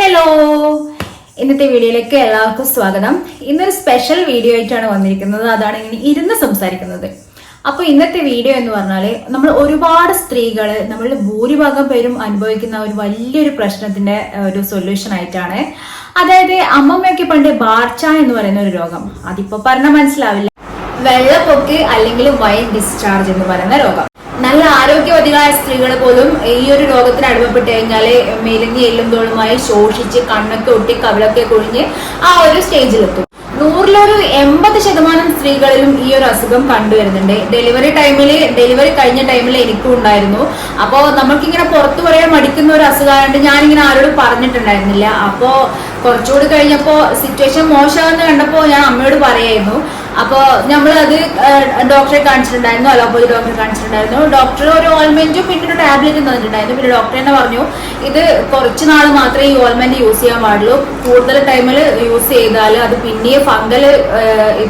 Hello ഇന്നത്തെ വീഡിയോയിലേക്ക് എല്ലാവർക്കും സ്വാഗതം. ഇന്നൊരു സ്പെഷ്യൽ വീഡിയോ ആയിട്ടാണ് വന്നിരിക്കുന്നത്. അതാണ് ഇങ്ങനെ ഇരുന്ന് സംസാരിക്കുന്നത്. അപ്പോൾ ഇന്നത്തെ വീഡിയോ എന്ന് പറഞ്ഞാൽ നമ്മൾ ഒരുപാട് സ്ത്രീകൾ നമ്മൾ ഭൂരിഭാഗം പേരും അനുഭവിക്കുന്ന ഒരു വലിയൊരു പ്രശ്നത്തിന്റെ ഒരു സൊല്യൂഷൻ ആയിട്ടാണ്. അതായത് അമ്മമ്മയൊക്കെ പണ്ട് ബാർച്ച എന്ന് പറയുന്ന ഒരു രോഗം. അതിപ്പോ പറഞ്ഞാൽ മനസ്സിലാവില്ല. വെള്ളപ്പൊക്ക് അല്ലെങ്കിൽ വൈൻ ഡിസ്ചാർജ് എന്ന് പറയുന്ന രോഗം. നല്ല ആരോഗ്യവതികളായ സ്ത്രീകൾ പോലും ഈ ഒരു രോഗത്തിന് അടിമപ്പെട്ട് കഴിഞ്ഞാൽ മെലിഞ്ഞ് എല്ലും തോളുമായി ശോഷിച്ച് കണ്ണൊക്കെ ഒട്ടി കവിളൊക്കെ കൊഴിഞ്ഞ് ആ ഒരു സ്റ്റേജിലെത്തും. നൂറിലൊരു എൺപത് ശതമാനം സ്ത്രീകളിലും ഈ ഒരു അസുഖം കണ്ടുവരുന്നുണ്ട്. ഡെലിവറി ടൈമിൽ ഡെലിവറി കഴിഞ്ഞ ടൈമിൽ എനിക്കും ഉണ്ടായിരുന്നു. അപ്പോൾ നമുക്കിങ്ങനെ പുറത്തു പറയാൻ മടിക്കുന്ന ഒരു അസുഖമായതുകൊണ്ട് ഞാനിങ്ങനെ ആരോടും പറഞ്ഞിട്ടുണ്ടായിരുന്നില്ല. അപ്പോൾ കുറച്ചുകൂടി കഴിഞ്ഞപ്പോൾ സിറ്റുവേഷൻ മോശമാണെന്ന് കണ്ടപ്പോൾ ഞാൻ അമ്മയോട് പറയായിരുന്നു. അപ്പോൾ നമ്മളത് ഡോക്ടറെ കാണിച്ചിട്ടുണ്ടായിരുന്നു അലോപ്പതി ഡോക്ടറെ കാണിച്ചിട്ടുണ്ടായിരുന്നു. ഡോക്ടർ ഒരു ഓൾമെന്റും പിന്നെ ഒരു ടാബ്ലറ്റും തന്നിട്ടുണ്ടായിരുന്നു. പിന്നെ ഡോക്ടർ തന്നെ പറഞ്ഞു ഇത് കുറച്ച് നാൾ മാത്രമേ ഈ ഓൾമെന്റ് യൂസ് ചെയ്യാൻ പാടുള്ളൂ. കൂടുതൽ ടൈമിൽ യൂസ് ചെയ്താൽ അത് പിന്നെ ഫംഗൽ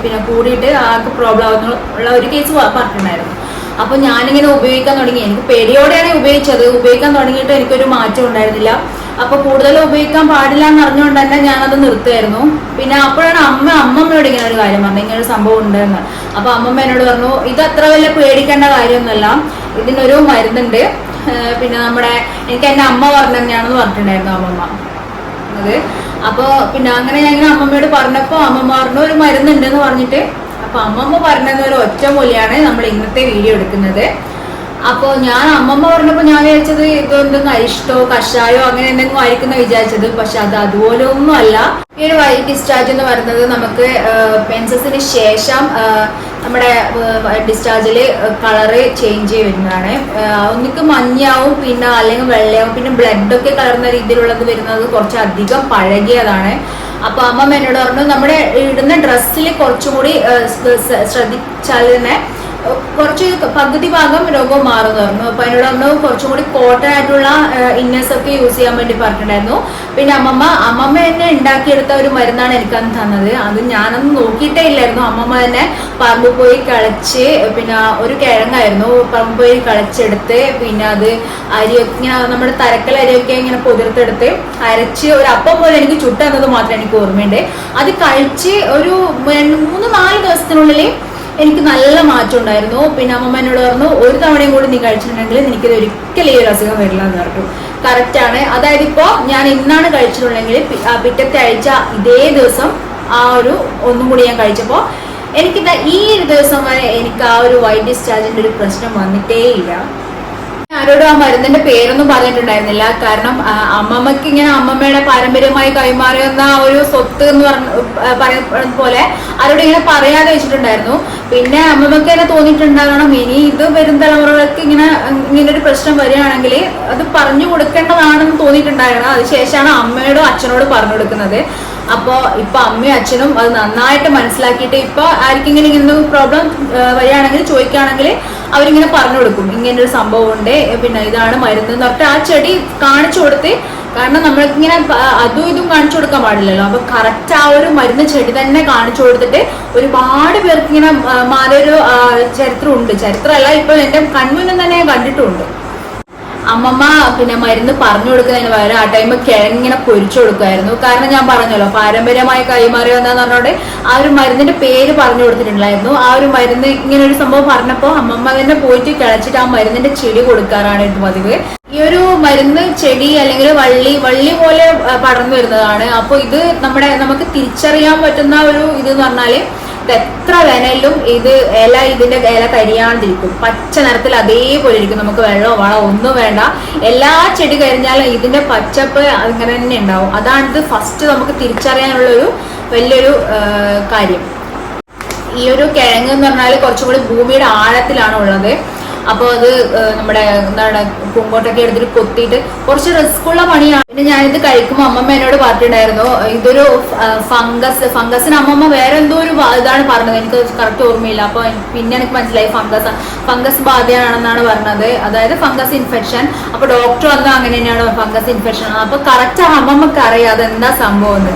പിന്നെ കൂടിയിട്ട് ആൾക്ക് പ്രോബ്ലം ആവുന്ന ഉള്ള ഒരു കേസ് പറഞ്ഞിട്ടുണ്ടായിരുന്നു. അപ്പൊ ഞാനിങ്ങനെ ഉപയോഗിക്കാൻ തുടങ്ങി. എനിക്ക് പേടിയോടെയാണ് ഉപയോഗിച്ചത്. ഉപയോഗിക്കാൻ തുടങ്ങിയിട്ട് എനിക്കൊരു മാറ്റം ഉണ്ടായിരുന്നില്ല. അപ്പൊ കൂടുതൽ ഉപയോഗിക്കാൻ പാടില്ല എന്ന് അറിഞ്ഞുകൊണ്ട് തന്നെ ഞാനത് നിർത്തുമായിരുന്നു പിന്നെ അപ്പോഴാണ് അമ്മ അമ്മമ്മയോട് ഇങ്ങനെ ഒരു കാര്യം പറഞ്ഞു ഇങ്ങനെ ഒരു സംഭവം ഉണ്ടെന്ന്. അപ്പൊ അമ്മമ്മ എന്നോട് പറഞ്ഞു ഇത് അത്ര വലിയ പേടിക്കേണ്ട കാര്യമൊന്നുമല്ല. ഇതിനൊരു മരുന്നുണ്ട്. പിന്നെ നമ്മുടെ എനിക്ക് എന്റെ അമ്മ പറഞ്ഞു പറഞ്ഞിട്ടുണ്ടായിരുന്നു അമ്മമ്മ. അത് അപ്പൊ പിന്നെ അങ്ങനെ ഞാൻ ഇങ്ങനെ അമ്മമ്മയോട് പറഞ്ഞപ്പോ അമ്മമ്മ പറഞ്ഞു ഒരു മരുന്നുണ്ടെന്ന് പറഞ്ഞിട്ട്. അപ്പൊ അമ്മമ്മ പറഞ്ഞത് ഒരു ഒറ്റ മൂലയാണ് നമ്മൾ ഇന്നത്തെ വീഡിയോ എടുക്കുന്നത്. അപ്പൊ ഞാൻ അമ്മമ്മ പറഞ്ഞപ്പോ ഞാൻ വിചാരിച്ചത് ഇത് എന്തെങ്കിലും അരിഷ്ടോ കഷായോ അങ്ങനെ എന്തെങ്കിലും ആയിരിക്കുന്ന വിചാരിച്ചത്. പക്ഷെ അത് അതുപോലെ ഒന്നും അല്ല. ഈ ഒരു വൈറ്റ് ഡിസ്ചാർജ് എന്ന് പറയുന്നത് നമുക്ക് പെൻസസിന് ശേഷം നമ്മുടെ ഡിസ്ചാർജിൽ കളറ് ചേഞ്ച് ചെയ്ത് വരുന്നതാണ്. ഒന്നിക്ക് മഞ്ഞയാവും പിന്നെ അല്ലെങ്കിൽ വെള്ളയാവും പിന്നെ ബ്ലഡ് ഒക്കെ കലർന്ന രീതിയിലുള്ളത് വരുന്നത് കുറച്ച് അധികം പഴകിയതാണ്. അപ്പൊ അമ്മമ്മ എന്നോട് പറഞ്ഞു നമ്മുടെ ഇടുന്ന ഡ്രസ്സിൽ കുറച്ചും കൂടി ശ്രദ്ധിച്ചാൽ തന്നെ കുറച്ച് പകുതി ഭാഗം രോഗം മാറുന്നു. പറഞ്ഞു അപ്പൊ അതിനോട് അമ്മ കുറച്ചും കൂടി കോട്ടൺ ആയിട്ടുള്ള ഇന്നേഴ്സ് ഒക്കെ യൂസ് ചെയ്യാൻ വേണ്ടി പറഞ്ഞിട്ടുണ്ടായിരുന്നു. പിന്നെ അമ്മമ്മ അമ്മമ്മ തന്നെ ഉണ്ടാക്കിയെടുത്ത ഒരു മരുന്നാണ് എനിക്കന്ന് തന്നത്. അത് ഞാനൊന്നും നോക്കിയിട്ടേ ഇല്ലായിരുന്നു. അമ്മമ്മ തന്നെ പറമ്പ് പോയി കളച്ച് പിന്നെ ഒരു കിഴങ്ങായിരുന്നു. പറമ്പ് പോയി കളച്ചെടുത്ത് പിന്നെ അത് അരിയൊക്കെ നമ്മുടെ തരക്കൽ അരിയൊക്കെ ഇങ്ങനെ പൊതിർത്തെടുത്ത് അരച്ച് ഒരു അപ്പം പോലെ എനിക്ക് ചുട്ടെന്നത് മാത്രമേ എനിക്ക് ഓർമ്മയുണ്ട്. അത് കഴിച്ച് ഒരു മൂന്ന് നാല് ദിവസത്തിനുള്ളിൽ എനിക്ക് നല്ല മാറ്റം ഉണ്ടായിരുന്നു. പിന്നെ അമ്മമ്മ എന്നോട് പറഞ്ഞു ഒരു തവണയും കൂടി നീ കഴിച്ചിട്ടുണ്ടെങ്കിൽ എനിക്കത് ഒരിക്കലും ഈ ഒരു അസുഖം വരില്ല എന്ന് പറഞ്ഞു. കറക്റ്റ് ആണ്. അതായത് ഇപ്പോൾ ഞാൻ ഇന്നാണ് കഴിച്ചിട്ടുണ്ടെങ്കിൽ പിറ്റത്തെ ആഴ്ച ഇതേ ദിവസം ആ ഒരു ഒന്നും കൂടി ഞാൻ കഴിച്ചപ്പോൾ എനിക്ക് ഈ ഒരു ദിവസം വരെ എനിക്ക് ആ ഒരു വൈറ്റ് ഡിസ്ചാർജിന്റെ ഒരു പ്രശ്നം വന്നിട്ടേ ഇല്ല ആരോടും ആ മരുന്നിന്റെ പേരൊന്നും പറഞ്ഞിട്ടുണ്ടായിരുന്നില്ല. കാരണം അമ്മമ്മക്ക് ഇങ്ങനെ അമ്മമ്മയുടെ പാരമ്പര്യമായി കൈമാറിയുന്ന ആ ഒരു സ്വത്ത് എന്ന് പറഞ്ഞ പോലെ ആരോടും ഇങ്ങനെ പറയാതെ വെച്ചിട്ടുണ്ടായിരുന്നു. പിന്നെ അമ്മമ്മക്ക് തന്നെ തോന്നിയിട്ടുണ്ടാകണം ഇനി ഇത് വരും തലമുറകൾക്ക് ഇങ്ങനെ ഇങ്ങനെ ഒരു പ്രശ്നം വരികയാണെങ്കിൽ അത് പറഞ്ഞു കൊടുക്കേണ്ടതാണെന്ന് തോന്നിയിട്ടുണ്ടായിരുന്നു അതിനുശേഷമാണ് അമ്മയോടും അച്ഛനോടും പറഞ്ഞു കൊടുക്കുന്നത്. അപ്പോൾ ഇപ്പൊ അമ്മയും അച്ഛനും അത് നന്നായിട്ട് മനസ്സിലാക്കിയിട്ട് ഇപ്പൊ ആർക്കെങ്കിലും ഇങ്ങനെ പ്രോബ്ലം വരികയാണെങ്കിൽ ചോദിക്കുകയാണെങ്കിൽ അവരിങ്ങനെ പറഞ്ഞു കൊടുക്കും. ഇങ്ങനെ ഒരു സംഭവം ഉണ്ട് പിന്നെ ഇതാണ് മരുന്ന് എന്ന് പറഞ്ഞിട്ട് ആ ചെടി കാണിച്ചു കൊടുത്ത് കാരണം നമ്മൾക്കിങ്ങനെ അതും ഇതും കാണിച്ചു കൊടുക്കാൻ പാടില്ലല്ലോ. അപ്പൊ കറക്റ്റ് ആ ഒരു മരുന്ന് ചെടി തന്നെ കാണിച്ചു കൊടുത്തിട്ട് ഒരുപാട് പേർക്ക് ഇങ്ങനെ മാറിയൊരു ചരിത്രമുണ്ട്. ചരിത്രമല്ല ഇപ്പൊ എന്റെ കൺമുന്നിൽ തന്നെ ഞാൻ കണ്ടിട്ടുമുണ്ട് അമ്മമ്മ പിന്നെ മരുന്ന് പറഞ്ഞു കൊടുക്കുന്നതിന് പകരം ആ ടൈം കിഴങ്ങിങ്ങനെ പൊരിച്ചു കൊടുക്കുമായിരുന്നു. കാരണം ഞാൻ പറഞ്ഞല്ലോ പാരമ്പര്യമായി കൈമാറി വന്നതെന്ന് പറഞ്ഞോടെ ആ ഒരു മരുന്നിന്റെ പേര് പറഞ്ഞു കൊടുത്തിട്ടുണ്ടായിരുന്നു. ആ ഒരു മരുന്ന് ഇങ്ങനെ ഒരു സംഭവം പറഞ്ഞപ്പോൾ അമ്മമ്മ തന്നെ പോയിട്ട് കിളച്ചിട്ട് ആ മരുന്നിന്റെ ചെടി കൊടുക്കാറാണ് പതിവ്. ഈ ഒരു മരുന്ന് ചെടി അല്ലെങ്കിൽ വള്ളി വള്ളി പോലെ പടർന്നു വരുന്നതാണ്. അപ്പോൾ ഇത് നമ്മുടെ നമുക്ക് തിരിച്ചറിയാൻ പറ്റുന്ന ഒരു ഇത് എന്ന് പറഞ്ഞാൽ ഇത് എത്ര വേനലിലും ഇത് ഇല ഇതിന്റെ ഇല കരിയാണ്ടിരിക്കും. പച്ച നിറത്തിൽ അതേപോലെ ഇരിക്കും. നമുക്ക് വെള്ളമോ വളമോ ഒന്നും വേണ്ട. എല്ലാ ചെടി കരിഞ്ഞാലും ഇതിന്റെ പച്ചപ്പ് അങ്ങനെ തന്നെ ഉണ്ടാവും. അതാണ് ഇത് ഫസ്റ്റ് നമുക്ക് തിരിച്ചറിയാനുള്ള ഒരു വലിയൊരു കാര്യം. ഈ ഒരു കിഴങ്ങ് എന്ന് പറഞ്ഞാൽ കുറച്ചും കൂടി ഭൂമിയുടെ ആഴത്തിലാണ് ഉള്ളത് അപ്പോൾ അത് നമ്മുടെ എന്താണ് പൂങ്കോട്ടൊക്കെ എടുത്തിട്ട് കൊത്തിയിട്ട് കുറച്ച് റിസ്ക് ഉള്ള പണിയാണ്. പിന്നെ ഞാനിത് കഴിക്കുമ്പോൾ അമ്മമ്മ എന്നോട് പറഞ്ഞിട്ടുണ്ടായിരുന്നു ഇതൊരു ഫംഗസ് ഫംഗസിന് അമ്മമ്മ വേറെ എന്തോ ഒരു ഇതാണ് പറഞ്ഞത്. എനിക്ക് കറക്റ്റ് ഓർമ്മയില്ല. അപ്പോൾ പിന്നെ എനിക്ക് മനസ്സിലായി ഫംഗസ് ഫംഗസ് ബാധയാണെന്നാണ് പറഞ്ഞത്. അതായത് ഫംഗസ് ഇൻഫെക്ഷൻ അപ്പോൾ ഡോക്ടർ വന്നാൽ അങ്ങനെ തന്നെയാണ് ഫംഗസ് ഇൻഫെക്ഷൻ അപ്പോൾ കറക്റ്റ് അമ്മമ്മക്ക് അറിയാം എന്താ സംഭവം എന്ന്.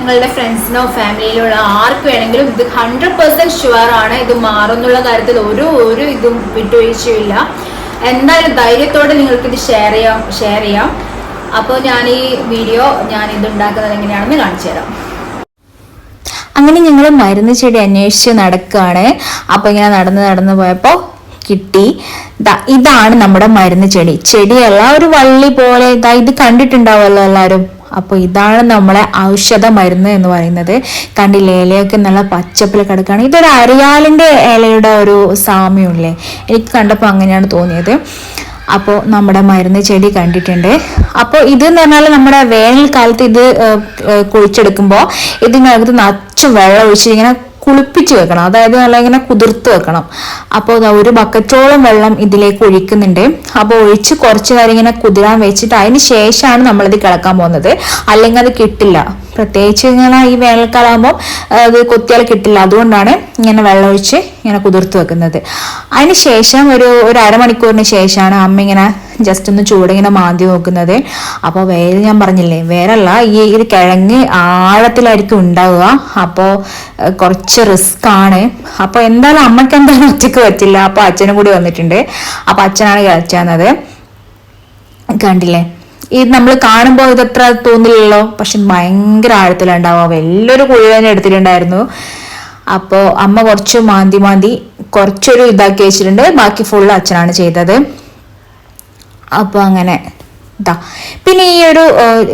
നിങ്ങളുടെ ഫ്രണ്ട്സിനോ ഫാമിലിയിലോ ഉള്ള ആർക്ക് വേണമെങ്കിലും ഇത് ഹൺഡ്രഡ് പെർസെന്റ് ഷുവർ ആണ്. ഇത് മാറുന്നുള്ള കാര്യത്തിൽ ഒരു ഒരു ഇതും വിട്ടുവീഴ്ചയില്ല എന്തായാലും ധൈര്യത്തോടെ നിങ്ങൾക്ക് ഇത് ഷെയർ ചെയ്യാം ഷെയർ ചെയ്യാം. അപ്പോൾ ഞാൻ ഈ വീഡിയോ ഞാൻ ഇത് ഉണ്ടാക്കുന്നത് എങ്ങനെയാണെന്ന് കാണിച്ചു തരാം. അങ്ങനെ ഞങ്ങൾ മരുന്ന് ചെടി അന്വേഷിച്ച് നടക്കുകയാണ്. അപ്പോൾ ഇങ്ങനെ നടന്ന് നടന്ന് പോയപ്പോൾ കിട്ടി. ഇതാണ് നമ്മുടെ മരുന്ന് ചെടി. ചെടിയല്ല ഒരു വള്ളി പോലെ ഇതാ ഇത് കണ്ടിട്ടുണ്ടാവുമല്ലോ എല്ലാവരും. അപ്പോൾ ഇതാണ് നമ്മളെ ഔഷധ മരുന്ന് എന്ന് പറയുന്നത്. കണ്ടില്ലേ ഇലയൊക്കെ നല്ല പച്ചപ്പിൽ കിടക്കുകയാണ് ഇതൊരു അരിയാലിന്റെ ഇലയുടെ ഒരു സാമ്യമില്ലേ? എനിക്ക് കണ്ടപ്പോൾ അങ്ങനെയാണ് തോന്നിയത്. അപ്പോൾ നമ്മുടെ മരുന്ന് ചെടി കണ്ടിട്ടുണ്ട്. അപ്പോൾ ഇത് എന്ന് പറഞ്ഞാൽ നമ്മുടെ വേനൽക്കാലത്ത് ഇത് കുഴിച്ചെടുക്കുമ്പോൾ ഇതിനകത്ത് നച്ചു വെള്ളം ഒഴിച്ച് ഇങ്ങനെ കുളിപ്പിച്ച് വെക്കണം. അതായത് നല്ല ഇങ്ങനെ കുതിർത്ത് വെക്കണം. അപ്പോൾ ഒരു ബക്കറ്റോളം വെള്ളം ഇതിലേക്ക് ഒഴിക്കുന്നുണ്ട്. അപ്പോൾ ഒഴിച്ച് കുറച്ച് നേരം ഇങ്ങനെ കുതിരാൻ വെച്ചിട്ട് അതിന് ശേഷമാണ് നമ്മളിത് കിളക്കാൻ പോകുന്നത്. അല്ലെങ്കിൽ അത് കിട്ടില്ല. പ്രത്യേകിച്ച് ഇങ്ങനെ ഈ വേനൽക്കാലാകുമ്പോൾ അത് കൊത്തിയാൽ കിട്ടില്ല. അതുകൊണ്ടാണ് ഇങ്ങനെ വെള്ളമൊഴിച്ച് ഇങ്ങനെ കുതിർത്ത് വെക്കുന്നത്. അതിന് ശേഷം ഒരു ഒരു അരമണിക്കൂറിന് ശേഷമാണ് അമ്മ ഇങ്ങനെ ജസ്റ്റ് ഒന്ന് ചൂടിങ്ങനെ മാന്തി നോക്കുന്നത്. അപ്പോൾ വേര് ഞാൻ പറഞ്ഞില്ലേ വേറല്ല ഈ ഒരു കിഴങ്ങ് ആഴത്തിലായിരിക്കും ഉണ്ടാവുക. അപ്പോൾ കുറച്ച് റിസ്ക് ആണ്. അപ്പോൾ എന്തായാലും അമ്മയ്ക്ക് എന്തായാലും ഒറ്റയ്ക്ക് പറ്റില്ല. അപ്പോൾ അച്ഛനും കൂടി വന്നിട്ടുണ്ട്. അപ്പോൾ അച്ഛനാണ് കഴിച്ചത് കണ്ടില്ലേ? ഇത് നമ്മൾ കാണുമ്പോൾ ഇത് അത്ര തോന്നില്ലല്ലോ. പക്ഷെ ഭയങ്കര ആഴത്തിലുണ്ടാവുക വലിയൊരു കുഴി തന്നെ എടുത്തിട്ടുണ്ടായിരുന്നു. അപ്പോൾ അമ്മ കുറച്ച് മാന്തി മാന്തി കുറച്ചൊരു ഇതാക്കി വെച്ചിട്ടുണ്ട്. ബാക്കി ഫുള്ള് അച്ഛനാണ് ചെയ്തത്. അപ്പോൾ അങ്ങനെ പിന്നെ ഈ ഒരു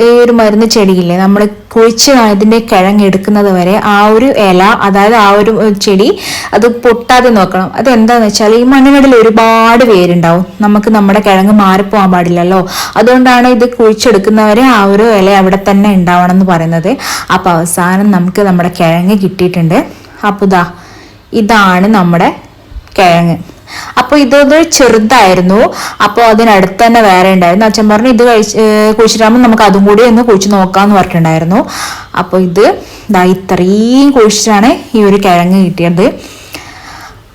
ഈ ഒരു മരുന്ന് ചെടിയില്ലേ നമ്മൾ കുഴിച്ച് അതിന്റെ കിഴങ്ങെടുക്കുന്നത് വരെ ആ ഒരു ഇല അതായത് ആ ഒരു ചെടി അത് പൊട്ടാതെ നോക്കണം. അത് എന്താന്ന് വെച്ചാൽ ഈ മണ്ണിനടിയിൽ ഒരുപാട് വേരുണ്ടാവും. നമുക്ക് നമ്മുടെ കിഴങ്ങ് മാറിപ്പോകാൻ പാടില്ലല്ലോ. അതുകൊണ്ടാണ് ഇത് കുഴിച്ചെടുക്കുന്നവരെ ആ ഒരു ഇല അവിടെ തന്നെ ഉണ്ടാവണം എന്ന് പറയുന്നത്. അപ്പോൾ അവസാനം നമുക്ക് നമ്മുടെ കിഴങ്ങ് കിട്ടിയിട്ടുണ്ട്. അപ്പൊ ഇതാ ഇതാണ് നമ്മുടെ കിഴങ്ങ്. അപ്പോൾ ഇതൊരു ചെറുതായിരുന്നു. അപ്പോൾ അതിനടുത്ത് തന്നെ വേറെ ഉണ്ടായിരുന്നു. അച്ഛൻ പറഞ്ഞു ഇത് കഴിച്ച് കുഴിച്ചിട്ടാകുമ്പോൾ നമുക്ക് അതും കൂടി ഒന്ന് കുഴിച്ച് നോക്കാമെന്ന് പറഞ്ഞിട്ടുണ്ടായിരുന്നു. അപ്പോൾ ഇത് ദാ ഇത്രയും കുഴിച്ചിട്ടാണ് ഈ ഒരു കിഴങ്ങ് കിട്ടിയത്.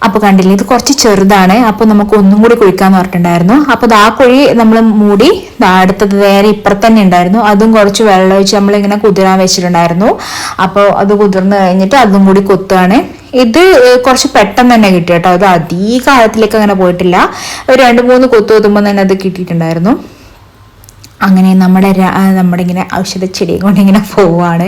അപ്പോൾ കണ്ടില്ലേ ഇത് കുറച്ച് ചെറുതാണ് അപ്പോൾ നമുക്ക് ഒന്നും കൂടി കുഴിക്കാന്ന് പറഞ്ഞിട്ടുണ്ടായിരുന്നു. അപ്പോൾ ആ കുഴി നമ്മൾ മൂടി അടുത്തത് വേറെ ഇപ്പുറത്ത് തന്നെ ഉണ്ടായിരുന്നു. അതും കുറച്ച് വെള്ളം ഒഴിച്ച് നമ്മളിങ്ങനെ കുതിരാൻ വെച്ചിട്ടുണ്ടായിരുന്നു. അപ്പോൾ അത് കുതിർന്ന് കഴിഞ്ഞിട്ട് അതും കൂടി കൊത്തുകയാണ് ഇത് കുറച്ച് പെട്ടെന്ന് തന്നെ കിട്ടി കേട്ടോ. അത് അധികാലത്തിലേക്ക് അങ്ങനെ പോയിട്ടില്ല. ഒരു രണ്ട് മൂന്ന് കൊത്തു കൊത്തുമ്പോൾ തന്നെ അത് കിട്ടിയിട്ടുണ്ടായിരുന്നു. അങ്ങനെ നമ്മുടെ നമ്മുടെ ഇങ്ങനെ ഔഷധ ചെടി കൊണ്ട് ഇങ്ങനെ പോവാണ്.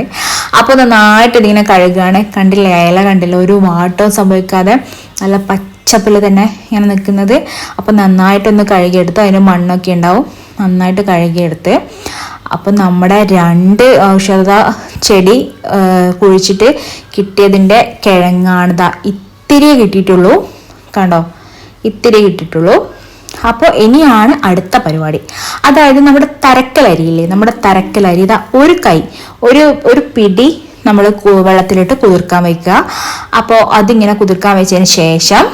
അപ്പോൾ നന്നായിട്ട് ഇതിങ്ങനെ കഴുകുകയാണ് കണ്ടില്ലേ ഇല കണ്ടില്ല ഒരു മാട്ടവും സംഭവിക്കാതെ നല്ല പച്ചപ്പിൽ തന്നെ ഇങ്ങനെ നിൽക്കുന്നത്. അപ്പോൾ നന്നായിട്ടൊന്ന് കഴുകിയെടുത്ത്. അതിന് മണ്ണൊക്കെ ഉണ്ടാവും. നന്നായിട്ട് കഴുകിയെടുത്ത് അപ്പം നമ്മുടെ രണ്ട് ഔഷധ ചെടി കുഴിച്ചിട്ട് കിട്ടിയതിന്റെ കിഴങ്ങാണിതാ ഇത്തിരിയേ കിട്ടിയിട്ടുള്ളൂ. കണ്ടോ? ഇത്തിരി കിട്ടിയിട്ടുള്ളൂ. അപ്പോൾ ഇനിയാണ് അടുത്ത പരിപാടി. അതായത് നമ്മുടെ തരക്കലരിയില്ലേ നമ്മുടെ തരക്കലരി ഇതാ ഒരു കൈ ഒരു ഒരു പിടി നമ്മൾ വെള്ളത്തിലിട്ട് കുതിർക്കാൻ വയ്ക്കുക അപ്പോൾ അതിങ്ങനെ കുതിർക്കാൻ വെച്ചതിന് ശേഷം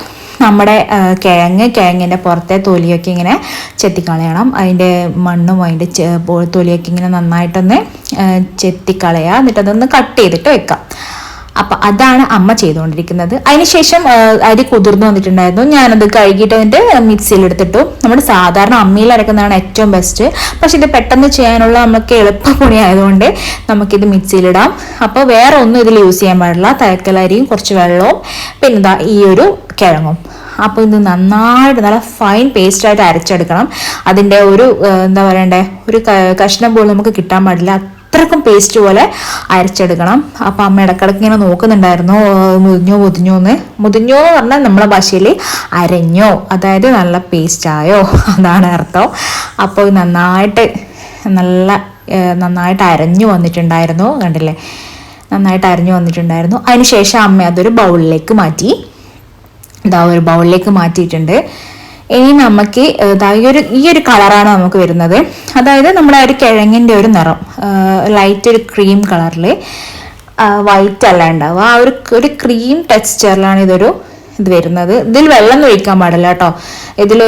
നമ്മുടെ കിഴങ്ങ് കിഴങ്ങിന്റെ പുറത്തെ തൊലിയൊക്കെ ഇങ്ങനെ ചെത്തിക്കളയണം. അതിന്റെ മണ്ണും അതിന്റെ തൊലിയൊക്കെ ഇങ്ങനെ നന്നായിട്ടൊന്ന് ചെത്തിക്കളയുക. എന്നിട്ട് അതൊന്ന് കട്ട് ചെയ്തിട്ട് വെക്കാം അപ്പൊ അതാണ് അമ്മ ചെയ്തുകൊണ്ടിരിക്കുന്നത്. അതിനുശേഷം അരി കുതിർന്നു വന്നിട്ടുണ്ടായിരുന്നു. ഞാനത് കഴുകിയിട്ട് അതിന്റെ മിക്സിയിൽ എടുത്തിട്ടു. നമ്മുടെ സാധാരണ അമ്മിയിൽ അരക്കുന്നതാണ് ഏറ്റവും ബെസ്റ്റ് പക്ഷെ ഇത് പെട്ടെന്ന് ചെയ്യാനുള്ള നമുക്ക് എളുപ്പ എളുപ്പപ്പണി ആയതുകൊണ്ട് നമുക്കിത് മിക്സിയിലിടാം അപ്പോൾ വേറെ ഒന്നും ഇതിൽ യൂസ് ചെയ്യാൻ പാടില്ല. തയക്കലരിയും കുറച്ച് വെള്ളവും പിന്നെ ദാ ഈ ഒരു കിഴങ്ങും. അപ്പോൾ ഇത് നന്നായിട്ട് നല്ല ഫൈൻ പേസ്റ്റ് ആയിട്ട് അരച്ചെടുക്കണം. അതിന്റെ ഒരു എന്താ പറയണ്ടേ? ഒരു കഷ്ണം പോലും നമുക്ക് കിട്ടാൻ പാടില്ല. അത്രക്കും പേസ്റ്റ് പോലെ അരച്ചെടുക്കണം. അപ്പം അമ്മ ഇടക്കിടക്ക് ഇങ്ങനെ നോക്കുന്നുണ്ടായിരുന്നു മുതിഞ്ഞോ മുതിഞ്ഞോ എന്ന്. മുതിഞ്ഞോ എന്ന് പറഞ്ഞാൽ നമ്മുടെ ഭാഷയിൽ അരഞ്ഞോ അതായത് നല്ല പേസ്റ്റ് ആയോ അതാണ് അർത്ഥം. അപ്പോൾ നന്നായിട്ട് നല്ല നന്നായിട്ട് അരഞ്ഞു വന്നിട്ടുണ്ടായിരുന്നു കണ്ടില്ലേ? നന്നായിട്ട് അരഞ്ഞു വന്നിട്ടുണ്ടായിരുന്നു. അതിനുശേഷം അമ്മ അതൊരു ബൗളിലേക്ക് മാറ്റി. ഇതാ ഒരു ബൗളിലേക്ക് മാറ്റിയിട്ടുണ്ട്. ഇനി നമുക്ക് ഈ ഒരു ഈ ഒരു കളറാണ് നമുക്ക് വരുന്നത്. അതായത് നമ്മുടെ ഒരു കിഴങ്ങിന്റെ ഒരു നിറം ലൈറ്റ് ഒരു ക്രീം കളറിൽ വൈറ്റ് അല്ല ഉണ്ടാവുക. ആ ഒരു ഒരു ക്രീം ടെക്സ്ചറിലാണ് ഇതൊരു ഇത് വരുന്നത്. ഇതിൽ വെള്ളം ഒഴിക്കാൻ പാടില്ല കേട്ടോ. ഇതിൽ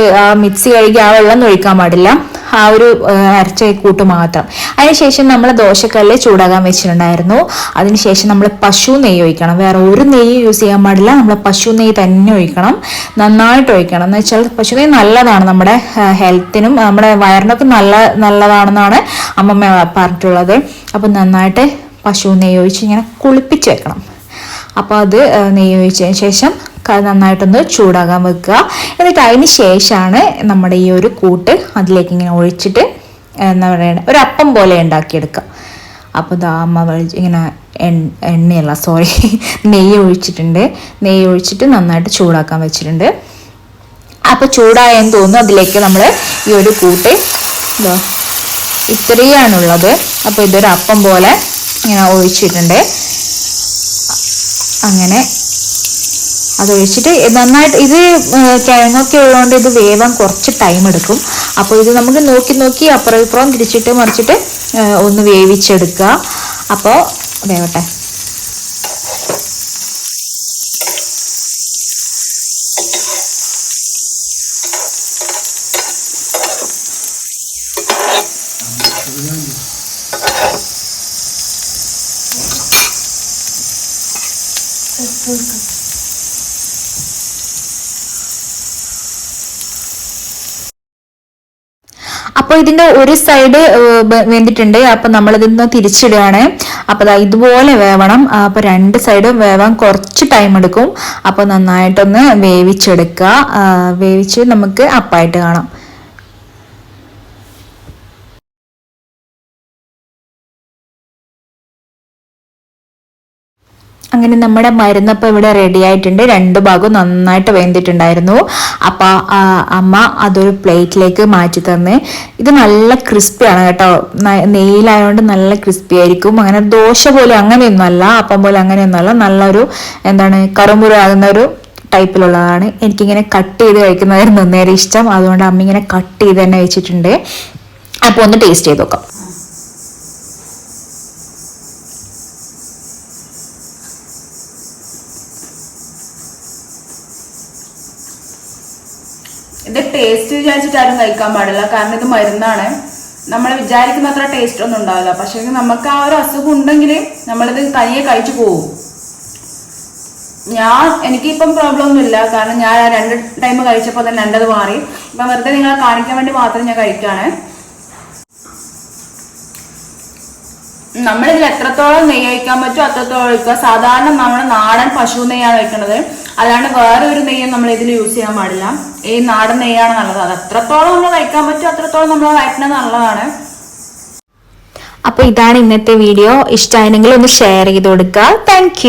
മിക്സി കഴുകി ആ വെള്ളം ഒഴിക്കാൻ പാടില്ല. ആ ഒരു അരച്ച കൂട്ട് മാത്രം. അതിനുശേഷം നമ്മൾ ദോശക്കല്ല് ചൂടാകാൻ വെച്ചിട്ടുണ്ടായിരുന്നു. അതിനുശേഷം നമ്മൾ പശു നെയ്യ് ഒഴിക്കണം. വേറെ ഒരു നെയ്യ് യൂസ് ചെയ്യാൻ പാടില്ല. നമ്മൾ പശു നെയ്യ് തന്നെ ഒഴിക്കണം. നന്നായിട്ട് ഒഴിക്കണം. എന്ന് വെച്ചാൽ പശു നെയ്യ് നല്ലതാണ് നമ്മുടെ ഹെൽത്തിനും നമ്മുടെ വയറിനൊക്കെ നല്ല നല്ലതാണെന്നാണ് അമ്മമ്മ പറഞ്ഞിട്ടുള്ളത്. അപ്പം നന്നായിട്ട് പശു നെയ്യ് ഒഴിച്ച് ഇങ്ങനെ കുളിപ്പിച്ച് വെക്കണം. അപ്പോൾ അത് നെയ്യ് ഒഴിച്ചതിന് ശേഷം നന്നായിട്ടൊന്ന് ചൂടാകാൻ വെക്കുക. എന്നിട്ട് അതിന് ശേഷമാണ് നമ്മുടെ ഈ ഒരു കൂട്ട് അതിലേക്ക് ഇങ്ങനെ ഒഴിച്ചിട്ട് എന്താ പറയുക ഒരു അപ്പം പോലെ ഉണ്ടാക്കിയെടുക്കുക. അപ്പോൾ ദാമ ഇങ്ങനെ എണ്ണയല്ല സോറി നെയ്യ് ഒഴിച്ചിട്ടുണ്ട്. നെയ്യ് ഒഴിച്ചിട്ട് നന്നായിട്ട് ചൂടാക്കാൻ വെച്ചിട്ടുണ്ട്. അപ്പോൾ ചൂടായെന്ന് തോന്നുന്നു അതിലേക്ക് നമ്മൾ ഈ ഒരു കൂട്ട് ഇതാ ഇത്രയാണുള്ളത്. അപ്പോൾ ഇതൊരു അപ്പം പോലെ ഇങ്ങനെ ഒഴിച്ചിട്ടുണ്ട്. അങ്ങനെ അതൊഴിച്ചിട്ട് നന്നായിട്ട് ഇത് കിഴങ്ങൊക്കെ ഉള്ളതുകൊണ്ട് ഇത് വേവാൻ കുറച്ച് ടൈം എടുക്കും. അപ്പോൾ ഇത് നമുക്ക് നോക്കി നോക്കി അപ്പുറം ഇപ്പുറം തിരിച്ചിട്ട് മറിച്ചിട്ട് ഒന്ന് വേവിച്ചെടുക്കുക. അപ്പോൾ വേവട്ടെ. അപ്പോൾ ഇതിന്റെ ഒരു സൈഡ് വെന്തിട്ടുണ്ട്. അപ്പൊ നമ്മൾ ഇതിന്ന് തിരിച്ചിടുകയാണ്. അപ്പൊ ഇതുപോലെ വേവണം. അപ്പൊ രണ്ട് സൈഡും വേവാൻ കുറച്ച് ടൈം എടുക്കും. അപ്പൊ നന്നായിട്ടൊന്ന് വേവിച്ചെടുക്കുക. വേവിച്ച് നമുക്ക് അപ്പായിട്ട് കാണാം. അങ്ങനെ നമ്മുടെ മരുന്നപ്പം ഇവിടെ റെഡി ആയിട്ടുണ്ട്. രണ്ട് ഭാഗവും നന്നായിട്ട് വെന്തിട്ടുണ്ടായിരുന്നു. അപ്പൊ അമ്മ അതൊരു പ്ലേറ്റിലേക്ക് മാറ്റി തന്ന്. ഇത് നല്ല ക്രിസ്പിയാണ് കേട്ടോ. നെയ്യിലായതുകൊണ്ട് നല്ല ക്രിസ്പി ആയിരിക്കും. അങ്ങനെ ദോശ പോലെ അങ്ങനെയൊന്നുമല്ല അപ്പം പോലെ അങ്ങനെയൊന്നുമല്ല. നല്ലൊരു എന്താണ് കറുമുറാകുന്ന ഒരു ടൈപ്പിലുള്ളതാണ്. എനിക്കിങ്ങനെ കട്ട് ചെയ്ത് കഴിക്കുന്നതായിരുന്നു. നേരെ ഇഷ്ടം. അതുകൊണ്ട് അമ്മ ഇങ്ങനെ കട്ട് ചെയ്ത് തന്നെ വെച്ചിട്ടുണ്ട്. അപ്പോൾ ഒന്ന് ടേസ്റ്റ് ചെയ്ത് നോക്കാം. ഇത് ടേസ്റ്റ് വിചാരിച്ചിട്ട് ആരും കഴിക്കാൻ പാടില്ല. കാരണം ഇത് മരുന്നാണ്. നമ്മൾ വിചാരിക്കുന്ന അത്ര ടേസ്റ്റ് ഒന്നും ഉണ്ടാവില്ല. പക്ഷെ നമുക്ക് ആ ഒരു അസുഖം ഉണ്ടെങ്കിൽ നമ്മളിത് തനിയെ കഴിച്ചു പോകും. ഞാൻ എനിക്കിപ്പം പ്രോബ്ലം ഒന്നുമില്ല കാരണം ഞാൻ രണ്ട് ടൈം കഴിച്ചപ്പോൾ തന്നെ രണ്ടത് മാറി. ഇപ്പം വെറുതെ നിങ്ങളെ കാണിക്കാൻ വേണ്ടി മാത്രം ഞാൻ കഴിക്കുകയാണ് നമ്മളിതിൽ എത്രത്തോളം നെയ്യ് ഒഴിക്കാൻ പറ്റുമോ അത്രത്തോളം ഒഴിക്കുക. സാധാരണ നമ്മൾ നാടൻ പശു നെയ്യാണ് ഒഴിക്കുന്നത് അല്ലാണ്ട് വേറെ ഒരു നെയ്യും നമ്മൾ ഇതിൽ യൂസ് ചെയ്യാൻ പാടില്ല. ഈ നാടൻ നെയ്യാണ് നല്ലത്. അത് എത്രത്തോളം നമ്മൾ വയ്ക്കാൻ പറ്റും അത്രത്തോളം നമ്മൾ കഴിക്കുന്നത് നല്ലതാണ്. അപ്പോൾ ഇതാണ് ഇന്നത്തെ വീഡിയോ ഇഷ്ടമായിരുന്നെങ്കിൽ ഒന്ന് ഷെയർ ചെയ്ത് കൊടുക്കുക. താങ്ക്